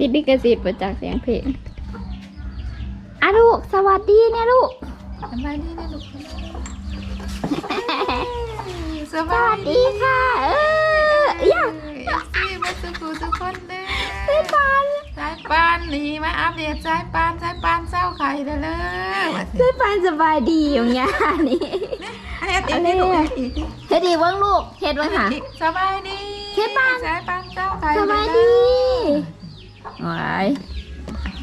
ติดดิกสิทธิ์ประจากเสียงเพลงอะลูก สวัสดีเนี่ยลูก สบายดีนะลูกสสบาวัยสดีค่ะ เอออย่าซีมาสุกูทุกคนเด้อสายปานสายปานนี่มาอัปเดตสายปานสายปานเศร้าไข่เด้อเลยสายปานสบายดีอย่างเงี้ยนี่อันนี้อีกนี่ลูกอีกเฮ็ดดีเบ้างลูกเฮ็ดเบ้างค่ะสบายดีสายปานสายปานเศร้าไข่สบายดี โอ้ย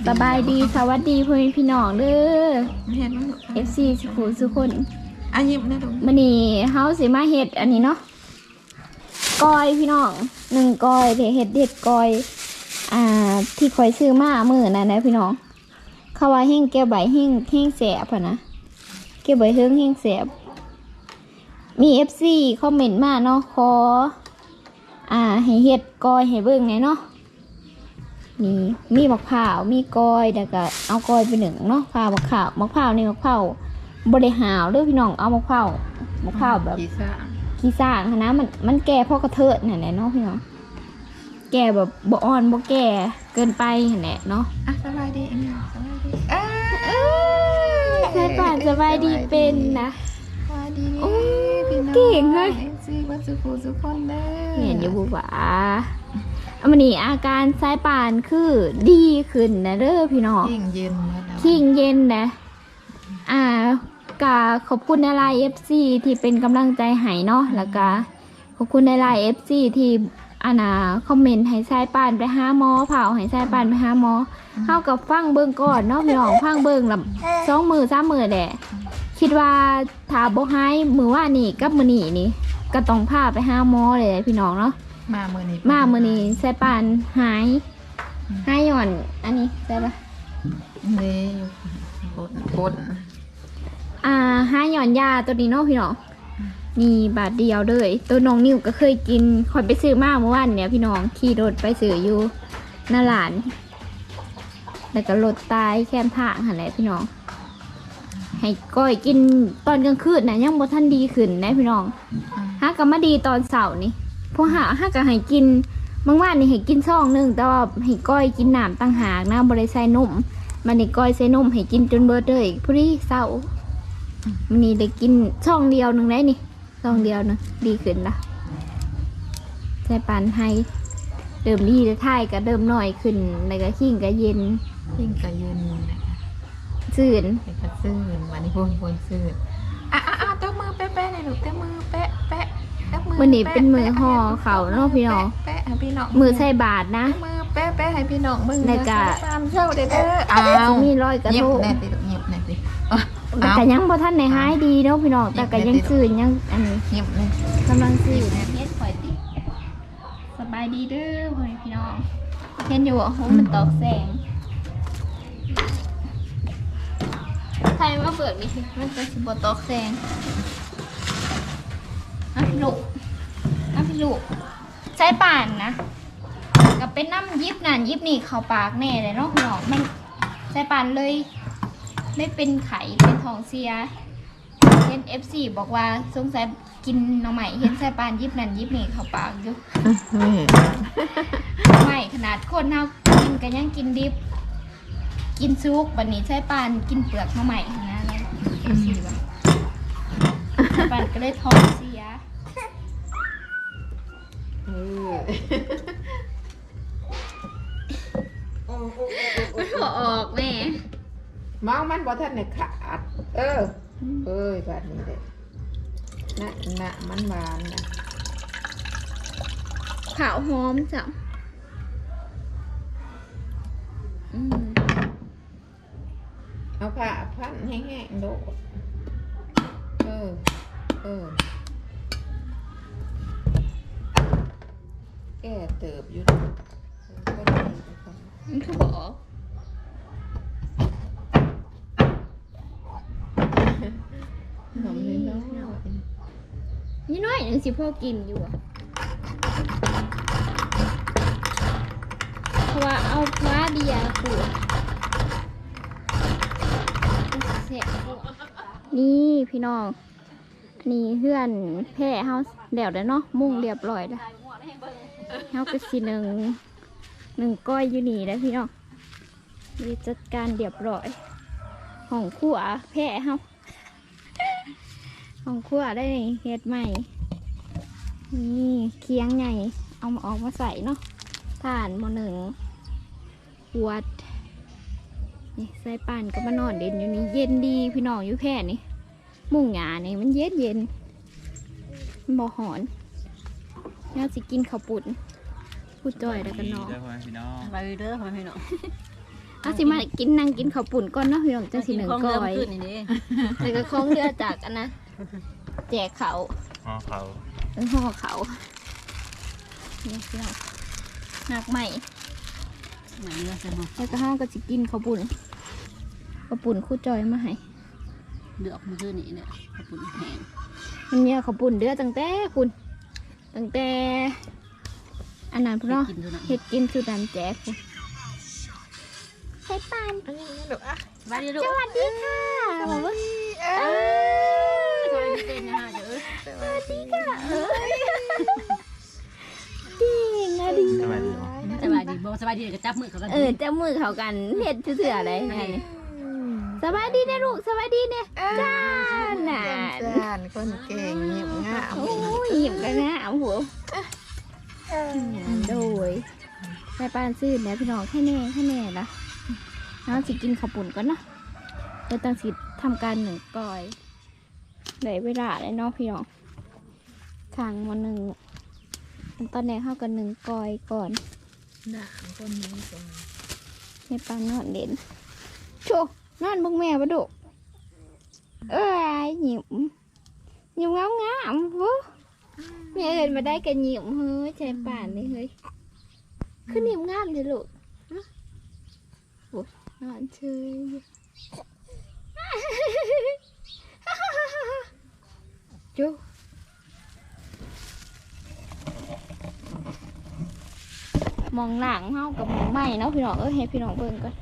สบายดีสวัสดีพ่อแม่พี่น้องเด้อเห็นมั้ย FC สุขุสุคน อายิ้มนะลูกมื้อนี้เฮาสิมาเฮ็ดอันนี้เนาะกอยพี่น้องหนึ่งกอยเดี๋ยวเฮ็ดเด็ดกอย อ่า ที่คอยซื้อมามื้อนั้นนะพี่น้องเขาว่าแห้งแก้วใบแห้งแห้งแสบอะนะแก้วใบเฮิงแห้งแสบมี FC คอมเมนต์มาเนาะขออ่าให้เฮ็ดกอยให้เบิ่งแหน่เนาะ มีมีมะพร้าวมีกอยแล้วก็เอากอยไปหนึ่งเนาะพร้าวมะพร้าวมะพร้าวนี่มะพร้าวบริหาวเด้อพี่น้องเอามะพร้าวมะพร้าวแบบกีซ่าขี้สร้างหั้นนะมันมันแก่เพราะกระเทิดนั่นแหละเนาะพี่น้องแก่แบบบ่อ่อนบ่แก่เกินไปนั่นแหละเนาะอะสบายดีอันนี้สบายดีเอ้ยใช่ป่านสบายดีเป็นนะสบายดีโอ้พี่น้องเก่งเลยซีมาสุกูทุกคนเด้อเห็นอยู่บุ หวาอันนี้อาการสายป่านคือดีขึ้นนะเด้อพี่น้องยิ่งเย็นแล้วนะขิงเย็นนะ อ่ากาขอบคุณในไลน์เอฟซีที่เป็นกำลังใจให้เนาะแล้วก็ขอบคุณในไลน์เอฟซีที่อานาคอมเมนต์ให้สายป่านไปหาหมอเผาให้สายป่านไปหาหมอเข้ากับฟังเบิ่งก่อนเนาะพี่น้องฟังเบิ่งลำสองมือสามมือแหละคิดว่าถ้าบ่หายมือว่านี่กับมือนี่นี่ก็ต้องพาไปหาหมอเลยพี่น้องเนาะ มามือนี้มามือนี้สายป่านหายหายหย่อน อันนี้ได้ปะนี่อยู่ปนปนอ่าห้าหย่อนยาตัวนี้เนาะพี่น้องมีบาทเดียวเลย ตัวน้องนิวก็เคยกินคอยไปซื้อมาเมื่อวานเนี่ยพี่น้องขี่รถไปซื้ออยู่หน้าหลานแล้วก็รถตายแค่ทางหันแหละพี่น้อง ให้ก้อยกินตอนกลางคืนนะยังบ่ทันดีขึ้นนะพี่น้องฮาก็มาดีตอนเสาร์นี่ พวกหาฮาก็ให้กินบางวันนี่ให้กินช่องหนึงแต่ว่าให้ก้อยกินน้ำต่างหากนะบริใส่นมมันนี่ก้อยใส่นมให้กินจนเบิดเลยพอดีเสาร์มันนี่ได้กินช่องเดียวหนึ่งได้นี่ช่องเดียวหนึงดีขึ้นละใส่ปานให้เดิมดีแต่ท้ายก็เดิมหน่อยขึ้นแล้วก็ขิงก็เย็นยิ่งกระเย็นนะคะซื่นเป็นกระซื่นวันนี้พนพนซื่นอะอะอะเต้ามือแปะแปะหน่อยลูกเต้ามือแปะแปะเต้า มืวันนี้เป็นมือห่อเขาเนาะพี่น้องแปะให้พี่น้องมือใส่บาทนะเต้ามือแปะแปะให้พี่น้องมึงในกะตามเช่าเด้อเด้ออ้าวมีรอยกระเงียทบงแน่ติลูกเงียบแน่ติเอ้าแต่ก็ยังบ่ท่านในหายดีเนาะพี่น้องแต่ก็ยังซื่นยังอันนี้เงียบแน่กำลังซื่นเฮ็ดข่อยติสบายดีเด้อพ่อแม่พี่น้องเห็นอยู่ว่าโหมันตอกแสงใครมาเปิดนี่มันจะสิบตอกแซงอะพี่ลูกอะพี่ ลูก ใช้ป่านนะกับเป็นน้ำยิบนั่นยิบนี่เข้าปากแน่เลยเนาะพี่น้องมันใช้ป่านเลยไม่เป็นไข่เป็นท้องเสียเห็นเอฟซีบอกว่าสงสัยกินหน้องใหม่เห็นใช้ป่านยิบนั่นยิบนี่เข้าปากอยู่ไม่ไม่ขนาดคนเฮากินกันยังกินดิบ กินซุกบันนี้ใช้ปานกินเปลือกมาใหม่นะแล้วสีแบบใช้ปานก็เลยท้องเสีย เออมันหัวออกแม่มองมันบ่ทันได้ขาด เออ เอ้ยแบบนี้เด้นะนะมันหวานนะขาวหอมจ้ะอืมเอาผ้าพันแห้งๆโดดเออ เออ แก่เติบอยู่นะก็ดีนะครับมันคือหัวอกหอมเลยเนาะนี่น้อยหนึ่งสิพ่อกินอยู่อะเพราะว่าเอาฟ้าเดียร์ขูดเสร็จนี่พี่น้องนี่เพื่อนแพ่เฮาเดี๋ยวได้เนาะมุ่งเรียบร้อยแล้ว เฮาก็สิหนึ่งหนึ่งก้อยอยู่นี่แล้วพี่น้องมีจัดการเรียบร้อยห้องครัวแพ้เฮาห้องครัวได้เฮ็ดใหม่ นี่เคียงใหญ่เอามาออกมาใส่เนาะถ่านมอหนึ่งขวดนี่ใส่ป่านก็มานอนเด่นอยู่นี่เย็นดีพี่น้องอยู่แค่นี่มุ้งหยานี่มันเย็นเย็นมันบ่หอนน่าสิกินข้าวปุ่น พูดจ่อยแล้วกันเนาะเด้อพ่อแม่พี่น้องไปเด้อพ่อพี่น้องเอาสิมากินนั่งกินข้าวปุ่นก่อนเนาะพี่น้องจังสิหนึ่งก้อยขึ้นนี่เด้แต่ก็คล้องเรือจากอันนะแจกเขาอ๋อเขาเป็นห่อเขาเนี่ยพี่น้องหักใหม่เหมือนเรือใช่ไหมแล้วก็ห้าก็จะกินข้าวปุ่นข้าวปุ่นคู่จอยมาให้เดือกมือขึ้นนี่เนี่ยขอบคุณแห้งมันเนี่ยข้าวปุ่นเดือตั้งแต่คุณตั้งแต่ อันนั้นพี่น้องกินเท่านั้นเฮ็ดกินคือดันแจกคุณใช้ปานอันนี้นี่ลูกอะสบายดีลูกสวัสดีค่ะบอกว่าเอ้เอ้ยยสบายดีเป็นนะฮะเด้อสวัสดีค่ะเอ้ยจริงอะดิสวัสดีบ่สบายดีบอกสบายดีก็จับมือเขากันเออเจ้ามือเขากันเห็ดเสืออะไรไงสบายดีนะลูกสบายดีเนี่ยจ้าน่ะจานคนเก่งเงียบง่ามโอ้ยหยิบกันนะเอาหัว โดยแม่ปานซื่นเนี่ยพี่น้องแค่แน่แค่แน่ละน้องสิกินข้าวปุ่นก่อนเนาะเดี๋ยวตั้งสิทำการหนึ่งก้อยได้เวลาเลยเนาะพี่น้องขังมาหนึ่งตอนนี้เข้ากันหนึ่งก้อยก่อนด่างคนนี้ตรงในปานนอนเด่นโชนอนบังแม่ปะดุเอ้ยหยิมหยิมงามงามๆวุ แม่เอินมาได้กันหยิมเฮ้ยใจป่านเลยเฮ้ยขึ้นหยิมงามเลยลูกฮะโอ้ยนอนเฉยอยู่จูมองหลังเฮากับมองไม่เนาะพี่น้องเอ้ยให้พี่น้องเบิ่งก่อน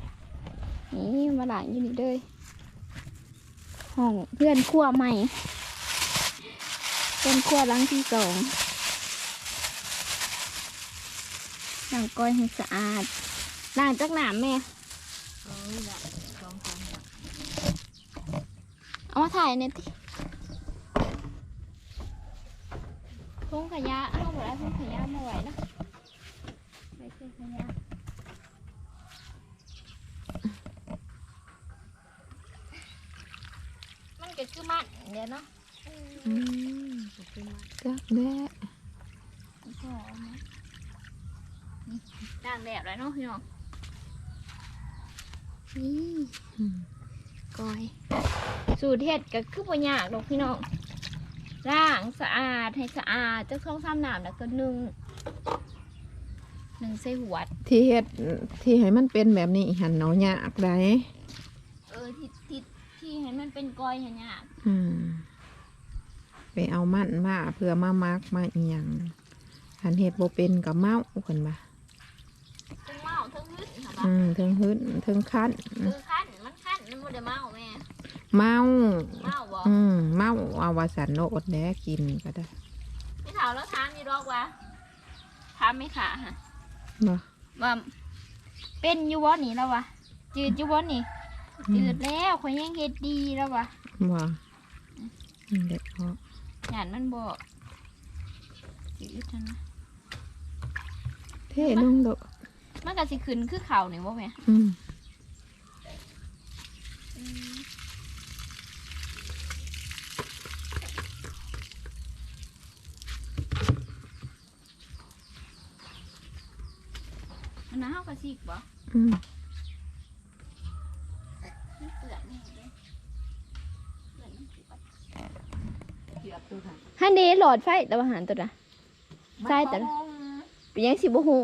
นี่มาหลังอยู่นี่เด้ยห้องเพื่อนครัวใหม่ เป็นครัวหลังที่สองล้างก้อยให้สะอาดล้างจากหนามแม่โอ้ยละสองสามอย่างเอามาถ่ายเนี่อยติทุ่งขยะเอาหมดแล้วทุ่งขยะมาไหวนะไปเก็บขยะมันก็คือมันเดี๋ยวเนาะ อืมจักแน่ก็เอามานี่ด่างแดดเลยเนาะพี่น้องนี่ก้อยสูตรเห็ดก็คือปัญญากดอกพี่น้องล้างสะอาดให้สะอาดจะช่องซ้ำน้ำแล้วก็นึ่งหนึ่งใส่หัวดที่เฮ็ดที่ให้มันเป็นแบบนี้หันเนาะยากได้เออที่ที่ที่ให้มันเป็นก้อยเห็นยากอืม ไปเอามันมาเพื่อมามักมาอีหยังหันเฮ็ดบ่เป็นกับเมาเพิ่นว่าทั้งเมาทั้งหึดค่ะอืมเทิงหืดเทิงคันคือขั้นมันขั้นมันบ่ได้เมาแม่เมาเมาบ่อืมเมาเอาวาสันโนอดแด้กินก็ได้ไม่ถามแล้วถามนี่ดอกว่าถามไม่ขาฮะบ่ว่าเป็นอยู่วะนี่แล้ววะจืดอยู่วะนี่จืดแล้วข่อยยังเฮ็ดดีแล้ววะ บ่อืมเด็กเพาะ หยานมันบอกจืดจังนะเท่นุ่งโดดมันก็สิขึ้นคือเข่านี่บ่แม่อืมอันนั้นเฮาก็สิกบ่อืม มันเปลือกนี่เด้เปลือกมันสิบ่ เกือบตัวค่ะ ฮันเดหลอดไฟแต่ว่าหันตัวน่ะใช่แต่ละเป็นยังสิบ่ฮู้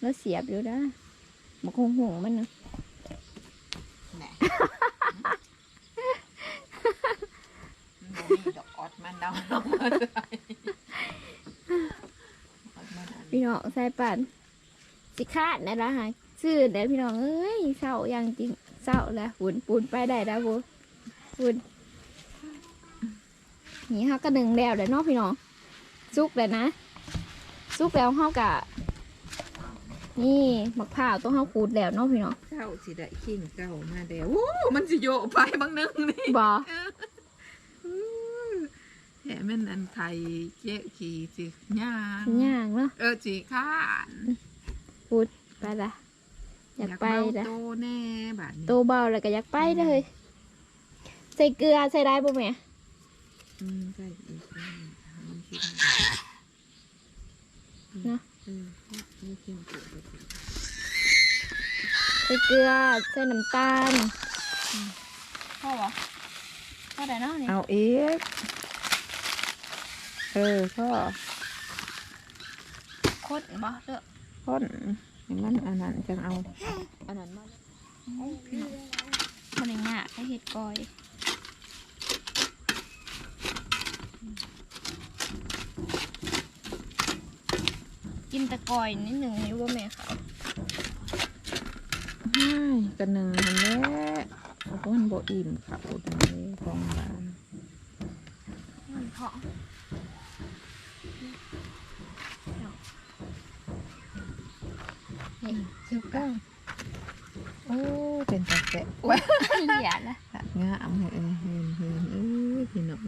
แล้วเสียบอยู่นะบ่คงหูมันนะแหน่มันบ่มีดอกออดมันเดาออดมันอันพี่น้องใส่ป่านสิขาดนะล่ะฮะซื้อแล้วพี่น้องเอ้ยเศร้าอย่างจริงเศร้าแล้วฝุ่นปูนไปได้แล้วบุฝุ่น นี่ฮะก็ดึงแล้วเลยเนาะพี่น้องสุกเลยนะซุปแล้วเฮากะนี่มะพร้าวต้องเฮาขูดแล้วเนาะพี่น้องเจ้าสิได้ขิงเก่ามาเดี๋ยวโอ้มันสิโยไปบางนึงนี่บ่แหมมันอันไทยเจ๊ขี่สิย่างย่างเนาะเออจีข้านขูดไปละอยากไปเมาละโตแน่บาดนี้โตเบาแล้วก็อยากไปเลยใส่เกลือใส่ได้บ่แม่ อืมใช่อีกนะเออไม่เคียวตัวไปสิใส่เกลือใส่น้ำตาลพ่อวะพ่อได้เนาะนี่เอาอีกเออพ่อโคตรบ่เด้อพ่นมันอันนั้นจังเอาอันนั้นมามันอย่างงี้ยให้เห็ดกอย ตะกอยนิดหนึ่งนิ้ว่าแม่ค่ะกันหนึ่งหันแล้วโอ้โหมันโบอิ่มค่ะโอ้ยหนุนกองบานมันพอเฮ้ยจุกงโอ้เป็นตะแกะว้าอย่าละงาอำให้เอ้ยเฮ้ยเฮ้ยอ้ยพี่น้อง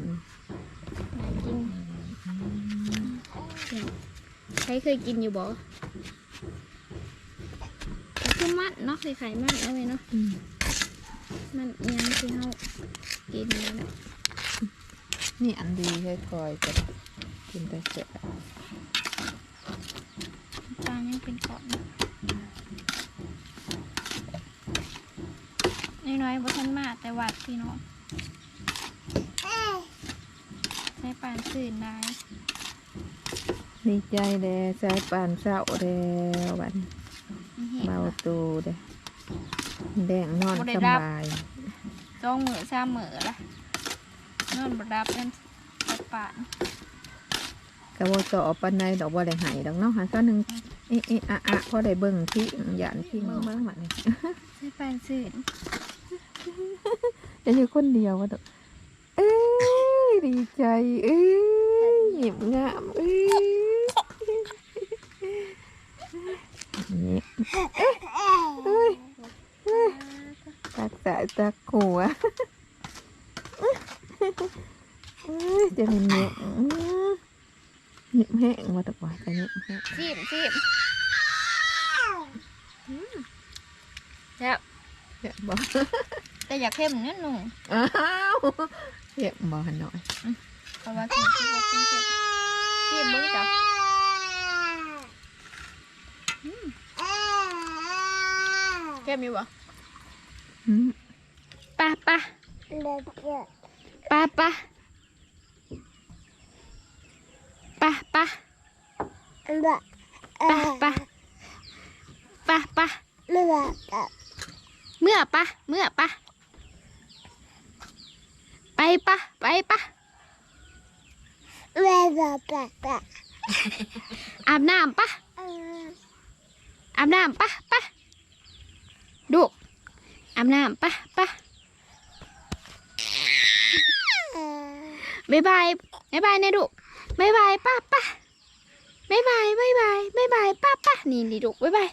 กิน ครเคยกินอยู่บ่ก็คือมันเนาะไข่ไข่มันเอาไว้เนาะอืมมันเอียงที่เขากินนี่แหละนี่อันดีให้คอยจะกินตะแกะปลายังเป็นเกาะอยู่น้อยๆบ่ทันมาแต่วัดพี่น้องใช้ปานสื่นได้ ดีใจเลยสายปานเศร้าแล้วบัดนี้มีเห็นเบาว่าตูเด้แดงนอนบ่ได้สรับบายจ้องมือซ้ำมือละนอนบรับเป็นใช้ปานกะบ่ต่อปานใดดอกบ่ได้ใหายดอกเนาะหาซะหนึงเอะเอะอะอะพอได้เบิ่งที่หยานที่เบิ่งเบิ่งบัดนี้ใช้ปานสื่นจะอยู่คนเดียวว่าดอกเอ้ยดีใจเอ้ยหยิบงามเอ้ย นี่เอ้ยตักสายตักหัวเอ้ยจะเป็นเนี้ยหยิบแห้งมาตะกว่าจะหยิบแห้งชิมชิมแล้วเดี๋ยวบอกแต่อยากเข้มนิดหนึ่งอ้าวเดี๋ยวบอกหน่อยเพราะว่าเข้มที่ว่าเข้มเข้มชิมเบิ้งจ้ะ เข้มอยู่บ่อืมปะปะปะปะปะปะปะปะปะปะเมื่อปะเมื่อปะไปปะไปปะอาบน้ำปะอาบน้ำปะป ดูอาบน้ำปะปะบายบายบายบายนะดูบายบายป้าป้าบายบายบายบายบายบายป้าป้านี่นี่ดูบายบาย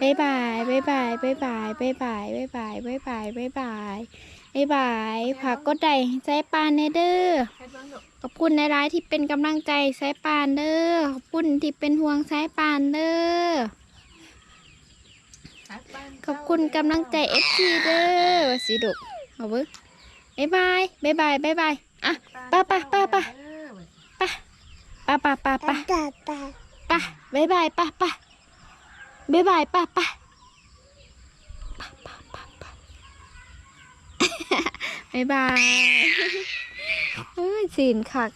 บายบายบายบายบายบายบายบายบายบายบายบายบายบายบายผักก็ได้ใจปานเนเด้อขอบคุณในร้ายที่เป็นกำลังใจสายปานเด้อขอบคุณที่เป็นห่วงสายปานเด้อ ขอบคุณกำลังใจเอฟซีเด้อว่าสิดุเอาเบิ้งบายบายบายบายบายบายอะไป้าป้าป้าป้าป้าป้าป้าป้าป้าป้าบายบายป้าป้าบายบายป้าป้าป้าป้าป้าป้าบายบายเอ้ยสินคัก